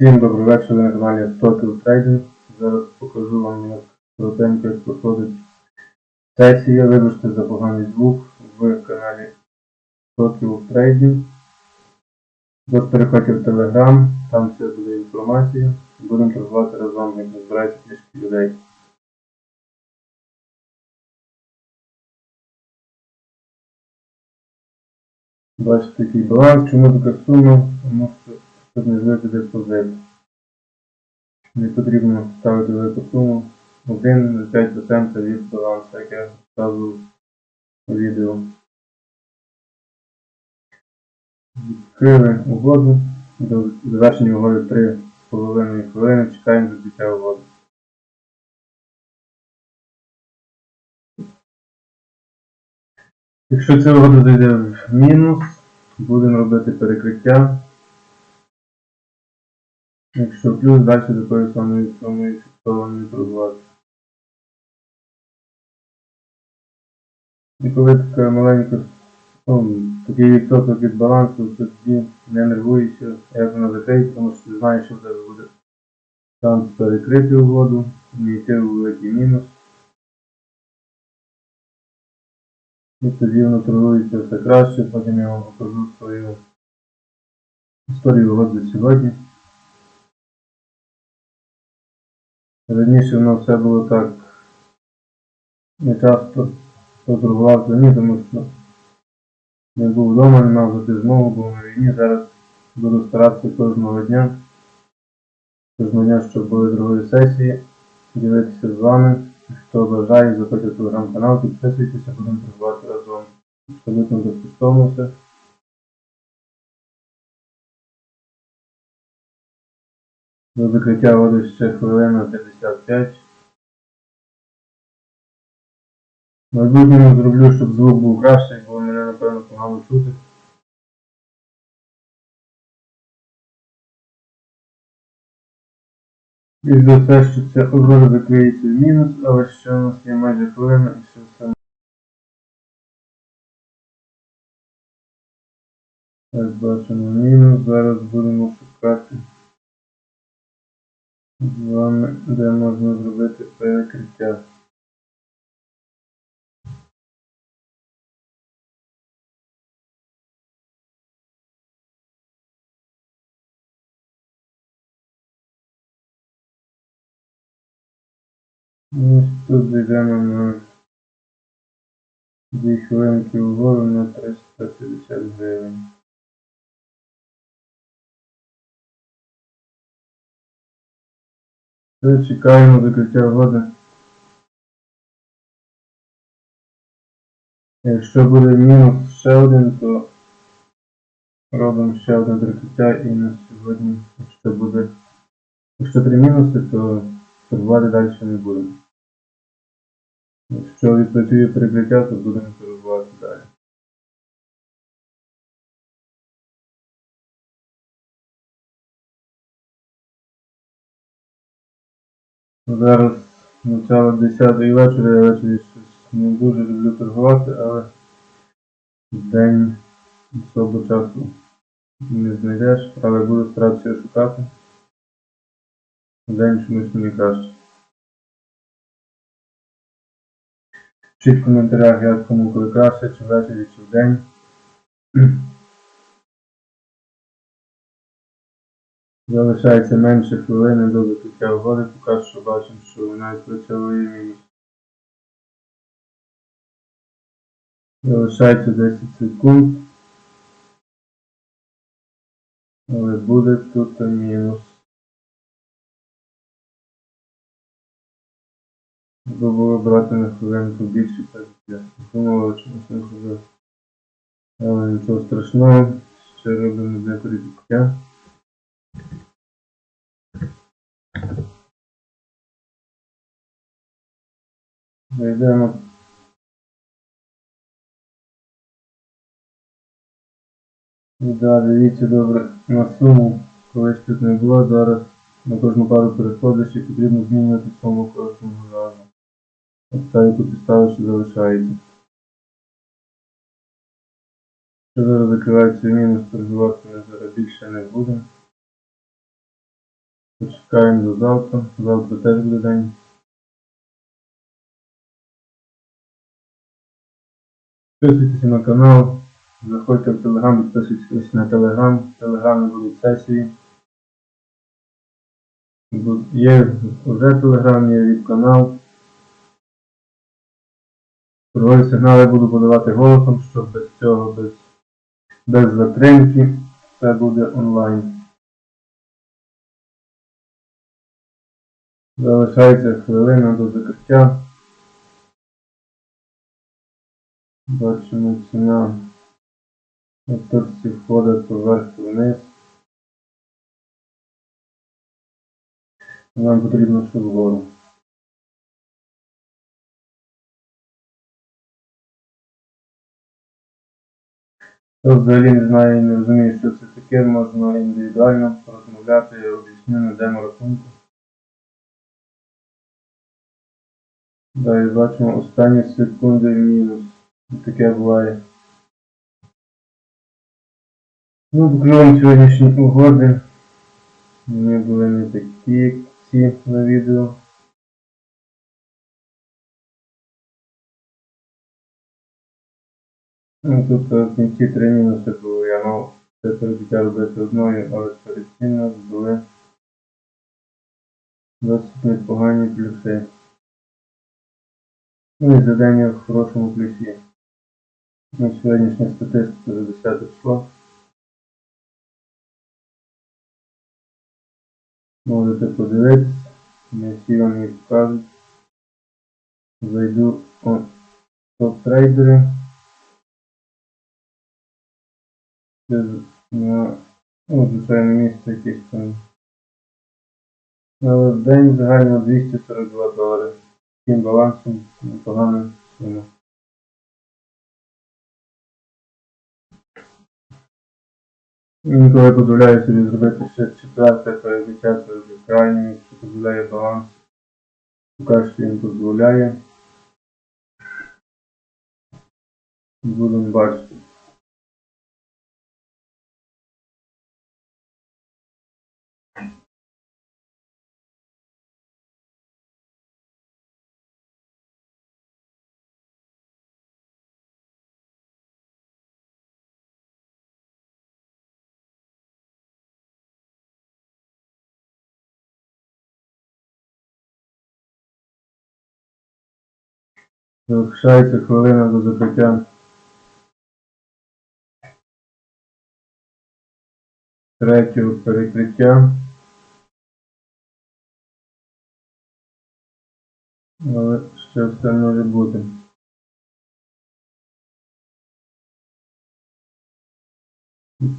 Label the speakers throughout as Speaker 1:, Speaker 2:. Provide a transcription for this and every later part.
Speaker 1: Всім добрий вечір, на каналі Токіо Трейдинг. Зараз покажу вам, як коротенько як проходить сесія. Вибачте за поганий звук в каналі Токіо Трейдинг. До переходьте в Telegram, там все буде інформація. Будемо торгувати разом, як збирається трішки людей. Бачите, який баланс, чому така сума, тому що злити депозит. Не потрібно ставити велику суму 1,5% від балансу, як я вказував у відео. Відкрили угоду. До завершення угоди 3,5 хвилини. Чекаємо закриття угоди. Якщо ця угода зайде в мінус, будемо робити перекриття. Якщо плюс, далі такою самою сумою фіксованою торгувати. І коли така маленька, ну, такий відсоток від балансу, то тоді не нервуєшся, як вона закриється, тому що ти знаєш, що в тебе буде шанс перекрити угоду, не йти у великий мінус. І тоді воно торгується все краще, потім я вам покажу свою історію угод за сьогодні. Раніше воно все було так не часто поторгував самі, тому що не був вдома, не мав завжди змогу, був на війні. Зараз буду старатися кожного дня, кожного дня, щоб були другої сесії, ділитися з вами. Хто бажає, заходьте телеграм-канал, підписуйтеся, будемо торгувати разом. Абсолютно безкоштовно все. До закриття води ще хвилина 55. В майбутньому зроблю, щоб звук був кращий, бо мене напевно погано чути. І за все, що ця угода закриється в мінус, але ще у нас є майже хвилина і ще все. Так, бачимо мінус. Зараз будемо шукати з вами, де можна зробити перекриття. Ось тут зайдемо на 2 хвилинки вгору на 350 гривень. Все, чекаємо закриття угоди. Якщо буде мінус ще один, то робимо ще одне закриття і на сьогодні, якщо буде якщо три мінуси, то торгувати далі не будемо. Якщо відпрацює перекриття, то будемо Зараз начало 10 вечора, я ввечері щось не дуже люблю торгувати, але день особо часу не знайдеш, але буду старатися шукати. День чомусь мені краще. Пишіть в коментарях, як кому коли краще, чи ввечері, чи в Залишається менше хвилини до закриття угоди, поки що бачимо, що вона відпрацьовує мінус. Залишається 10 секунд. Але буде тут мінус. Треба було брати на хвилинку більше, так я думав, що не зробив. Але нічого страшного, ще робимо для перекриття. Зайдемо. І да, дивіться добре на суму, колись тут не було, зараз на кожну пару переходиш і потрібно змінювати суму кожного разу. Та, яку ти залишається. Що зараз закривається мінус, торгувати ми зараз більше не будемо. Почекаємо до завтра. Завтра теж буде день. Підписуйтесь на канал, заходьте в телеграм, підписуйтесь на телеграм. В телеграмі будуть сесії. Є вже телеграм, є від канал. Кругові сигнали буду подавати голосом, щоб без цього, без, без затримки, це буде онлайн. Залишається хвилина до закриття. Бачимо ціна на торці входить вверх і вниз. Нам потрібно ще вгору. Хто взагалі не знає і не розуміє, що це таке, можна індивідуально розмовляти, я об'ясню на демо-рахунку. Далі бачимо останні секунди мінус. Таке буває. Ну, вам сьогоднішні угоди. Вони були не такі, як ці на відео. Ну, тут е, в кінці три мінуси було. Я мав це перебиття робити одною, але перед цим нас були досить непогані плюси. Ну і завдання в хорошому плюсі. На сьогоднішня статистика за 10 число. Можете подивитися, не всі вам їх покажуть. Зайду у топ-трейдери. На ну, звичайне місце якесь там. Але в день загально 242 долари. Таким балансом непогана сума. Інколи дозволяю собі зробити ще четверте це вже крайній, що дозволяє баланс. Поки що він дозволяє. Будемо бачити. Залишається хвилина до закриття. Третього перекриття. Але ще все може бути.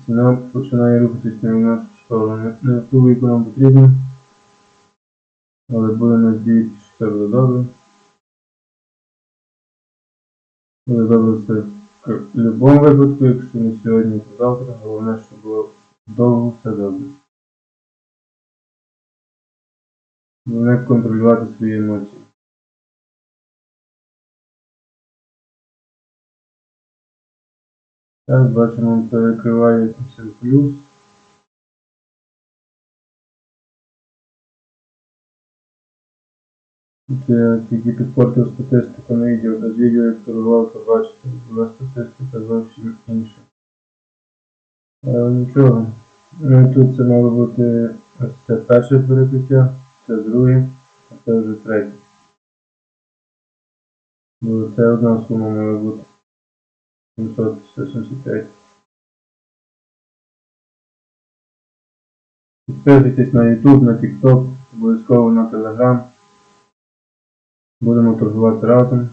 Speaker 1: Ціна починає рухатись в нашу сторону. Не ту, яку нам потрібно. Але буде надіятися, що все буде добре. Буде добре все в будь-якому випадку, якщо не сьогодні, то завтра. Головне, щоб було довго все добре. Головне контролювати свої емоції. Так, бачимо, перекриває плюс. Тут я тільки підпортив статистику на відео, без відео як торгував, то бачите, була статистика зовсім інша. Але нічого. Ну і тут це мало бути ось це перше перекриття, це друге, а це вже третє. Бо це одна сума мала бути. 775. Підписуйтесь на YouTube, на TikTok, обов'язково на Telegram. Будемо торгувати разом.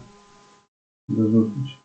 Speaker 1: До зустрічі.